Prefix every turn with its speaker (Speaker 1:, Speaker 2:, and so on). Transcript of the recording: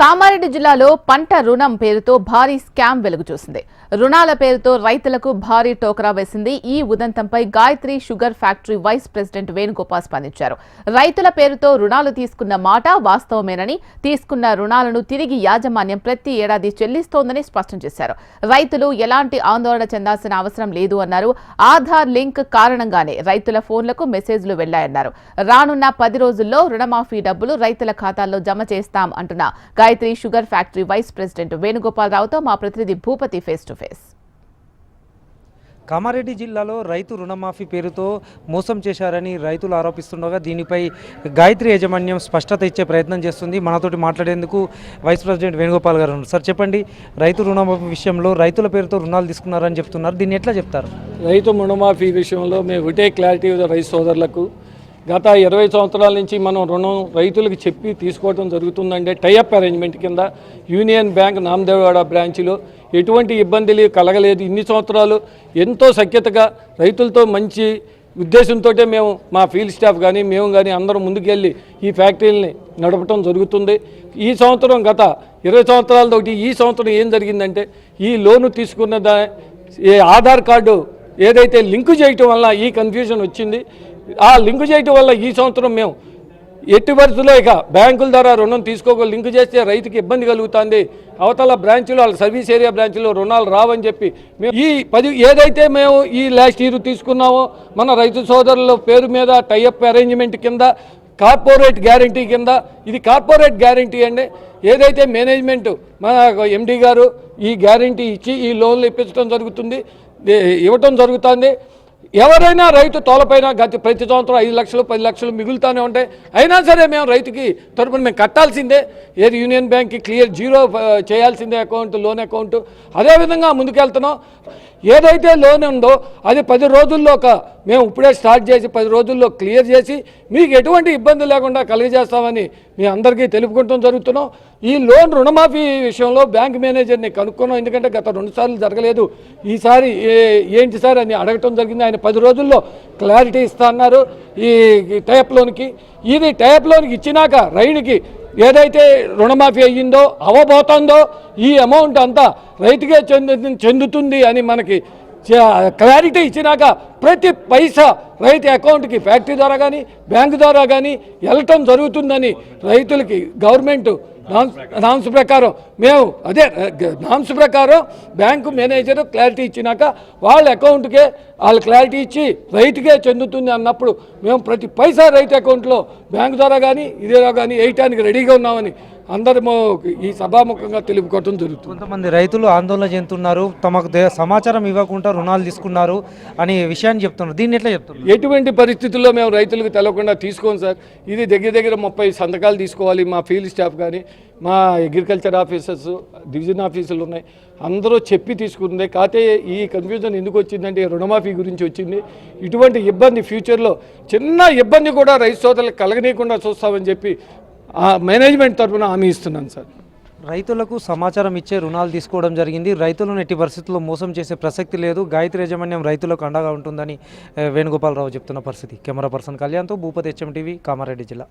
Speaker 1: కామారెడ్డి జిల్లాలో పంట రుణం పేరుతో భారీ స్కామ్ వెలుగు చూసింది. రుణాల పేరుతో రైతులకు భారీ టోకరా వేసింది. ఈ ఉదంతంపై Gayatri sugar factory vice president Venugopal స్పందించారు. రైతుల పేరుతో రుణాలు తీసుకున్న మాట వాస్తవమేనని తీసుకున్న రుణాలను తిరిగి యాజమాన్యం ప్రతి ఏడాది చెల్లిస్తోందని స్పష్టం చేశారు. రైతులు ఎలాంటి ఆందోళన చెందాల్సిన అవసరం లేదు అన్నారు. ఆధార్ లింక్ కారణంగానే రైతుల ఫోన్లకు మెసేజ్లు వెళ్ళాయన్నారు. రానున్న పది రోజుల్లో రుణమాఫీ డబ్బులు రైతుల ఖాతాల్లో జమ చేస్తాం అంటున్న Gayatri sugar factory vice president వేణుగోపాలరావుతో మా ప్రతినిధి Bhupathi face to face.
Speaker 2: Kamareddy జిల్లాలో రైతు రుణమాఫీ పేరుతో మోసం చేశారని రైతులు ఆరోపిస్తుండగా దీనిపై గాయత్రి యాజమాన్యం స్పష్టత ఇచ్చే ప్రయత్నం చేస్తుంది. మనతోటి మాట్లాడేందుకు వైస్ ప్రెసిడెంట్ వేణుగోపాల్ గారు ఉన్నారు. సార్ చెప్పండి రైతు రుణమాఫీ విషయంలో రైతుల పేరుతో రుణాలు తీసుకున్నారని చెప్తున్నారు. దీన్ని ఎట్లా చెప్తారు?
Speaker 3: రైతు రుణమాఫీ విషయంలో మేము ఒకటే క్లారిటీ రైతు సోదరులకు. గత ఇరవై సంవత్సరాల నుంచి మనం రుణం రైతులకు చెప్పి తీసుకోవడం జరుగుతుందంటే టైఅప్ అరేంజ్మెంట్ కింద యూనియన్ బ్యాంక్ నామదేవాడ బ్రాంచ్లో ఎటువంటి ఇబ్బందులు కలగలేదు. ఇన్ని సంవత్సరాలు ఎంతో సఖ్యతగా రైతులతో మంచి ఉద్దేశంతో మేము మా ఫీల్డ్ స్టాఫ్ కానీ మేము కానీ అందరం ముందుకెళ్ళి ఈ ఫ్యాక్టరీలని నడపటం జరుగుతుంది. ఈ సంవత్సరం గత ఇరవై సంవత్సరాలతోటి ఈ సంవత్సరం ఏం జరిగిందంటే ఈ లోను తీసుకున్న దా ఆధార్ కార్డు ఏదైతే లింకు చేయటం వల్ల ఈ కన్ఫ్యూజన్ వచ్చింది. ఆ లింకు చేయటం వల్ల ఈ సంవత్సరం మేము ఎట్టి పరిస్థితుల్లో ఇక బ్యాంకుల ద్వారా రుణం తీసుకోక లింక్ చేస్తే రైతుకి ఇబ్బంది కలుగుతుంది. అవతల బ్రాంచ్లో వాళ్ళ సర్వీస్ ఏరియా బ్రాంచ్లో రుణాలు రావని చెప్పి మేము ఈ పది ఏదైతే మేము ఈ లాస్ట్ ఇయర్ తీసుకున్నామో మన రైతు సోదరుల పేరు మీద టైఅప్ అరేంజ్మెంట్ కింద కార్పొరేట్ గ్యారంటీ కింద ఇది కార్పొరేట్ గ్యారంటీ అండి. ఏదైతే మేనేజ్మెంట్ మన ఎండీ గారు ఈ గ్యారంటీ ఇచ్చి ఈ లోన్లు ఇప్పించడం జరుగుతుంది ఇవ్వటం జరుగుతుంది. ఎవరైనా రైతు తోలపైన గత ప్రతి సంవత్సరం ఐదు లక్షలు పది లక్షలు మిగులుతూనే ఉంటాయి. అయినా సరే మేము రైతుకి తరపున మేము కట్టాల్సిందే. ఏది యూనియన్ బ్యాంక్కి క్లియర్ జీరో చేయాల్సిందే అకౌంట్ లోన్ అకౌంట్. అదేవిధంగా ముందుకెళ్తున్నాం. ఏదైతే లోన్ ఉందో అది పది రోజుల్లో ఒక మేము ఇప్పుడే స్టార్ట్ చేసి పది రోజుల్లో క్లియర్ చేసి మీకు ఎటువంటి ఇబ్బంది లేకుండా కలిగజేస్తామని మీ అందరికీ తెలుపుకుంటాం జరుగుతున్నాం. ఈ లోన్ రుణమాఫీ విషయంలో బ్యాంక్ మేనేజర్ని కనుక్కున్నాం. ఎందుకంటే గత రెండు సార్లు జరగలేదు. ఈసారి ఏంటి సార్ అని అడగటం జరిగింది. ఆయన పది రోజుల్లో క్లారిటీ ఇస్తా అన్నారు ఈ టైప్ లోన్కి. ఇది టైప్ లోన్కి ఇచ్చినాక రైన్కి ఏదైతే రుణమాఫీ అయ్యిందో అవ్వబోతుందో ఈ అమౌంట్ అంతా రైతుకే చెందు చెందుతుంది అని మనకి క్లారిటీ ఇచ్చినాక ప్రతి పైసా రైతు అకౌంట్కి ఫ్యాక్టరీ ద్వారా కానీ బ్యాంకు ద్వారా కానీ వెళ్ళటం జరుగుతుందని రైతులకి గవర్నమెంట్ నామ్స్ ప్రకారం మేము అదే గ- నామ్స్ ప్రకారం బ్యాంకు మేనేజర్ క్లారిటీ ఇచ్చినాక వాళ్ళ అకౌంట్కే వాళ్ళు క్లారిటీ ఇచ్చి రైతుకే చెందుతుంది అన్నప్పుడు మేము ప్రతి పైసా రైతు అకౌంట్లో బ్యాంకు ద్వారా కానీ ఇదేలా కానీ వేయటానికి రెడీగా ఉన్నామని అందరము ఈ సభాముఖంగా తెలుపుకోవటం జరుగుతుంది.
Speaker 2: కొంతమంది రైతులు ఆందోళన చెందుతున్నారు తమకు సమాచారం ఇవ్వకుండా రుణాలు తీసుకున్నారు అనే విషయాన్ని చెప్తున్నారు. దీన్ని ఎట్లా చెప్తున్నారు?
Speaker 3: ఎటువంటి పరిస్థితుల్లో మేము రైతులకు తెలవకుండా తీసుకోం సార్. ఇది దగ్గర దగ్గర ముప్పై సంతకాలు తీసుకోవాలి మా ఫీల్డ్ స్టాఫ్ కానీ మా అగ్రికల్చర్ ఆఫీసర్స్ డివిజన్ ఆఫీసులు ఉన్నాయి. అందరూ చెప్పి తీసుకుంది. కాకపోతే ఈ కన్ఫ్యూజన్ ఎందుకు వచ్చిందంటే రుణమాఫీ గురించి వచ్చింది. ఇటువంటి ఇబ్బంది ఫ్యూచర్లో చిన్న ఇబ్బంది కూడా రైతు సోదరులకు కలగనీయకుండా చూస్తామని చెప్పి ఆ మేనేజ్మెంట్ తరఫున హామీ ఇస్తున్నాను సార్.
Speaker 2: రైతులకు సమాచారం ఇచ్చే రుణాలు తీసుకోవడం జరిగింది. రైతులను ఎట్టి పరిస్థితుల్లో మోసం చేసే ప్రసక్తి లేదు. గాయత్రి యాజమాన్యం రైతులకు అండగా ఉంటుందని వేణుగోపాలరావు చెప్తున్న పరిస్థితి. కెమెరా పర్సన్ కళ్యాణ్తో భూపతి హెచ్ఎం టీవీ కామారెడ్డి జిల్లా.